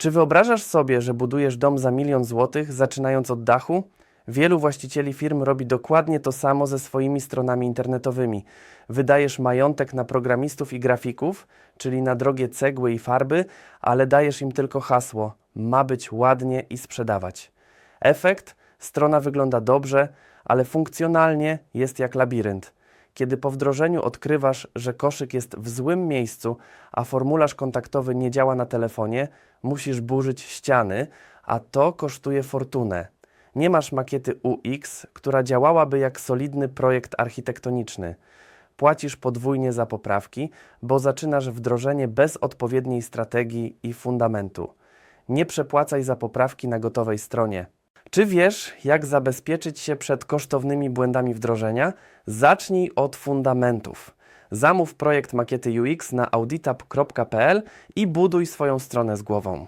Czy wyobrażasz sobie, że budujesz dom za milion złotych, zaczynając od dachu? Wielu właścicieli firm robi dokładnie to samo ze swoimi stronami internetowymi. Wydajesz majątek na programistów i grafików, czyli na drogie cegły i farby, ale dajesz im tylko hasło: ma być ładnie i sprzedawać. Efekt? Strona wygląda dobrze, ale funkcjonalnie jest jak labirynt. Kiedy po wdrożeniu odkrywasz, że koszyk jest w złym miejscu, a formularz kontaktowy nie działa na telefonie, musisz burzyć ściany, a to kosztuje fortunę. Nie masz makiety UX, która działałaby jak solidny projekt architektoniczny. Płacisz podwójnie za poprawki, bo zaczynasz wdrożenie bez odpowiedniej strategii i fundamentu. Nie przepłacaj za poprawki na gotowej stronie. Czy wiesz, jak zabezpieczyć się przed kosztownymi błędami wdrożenia? Zacznij od fundamentów. Zamów projekt makiety UX na auditab.pl i buduj swoją stronę z głową.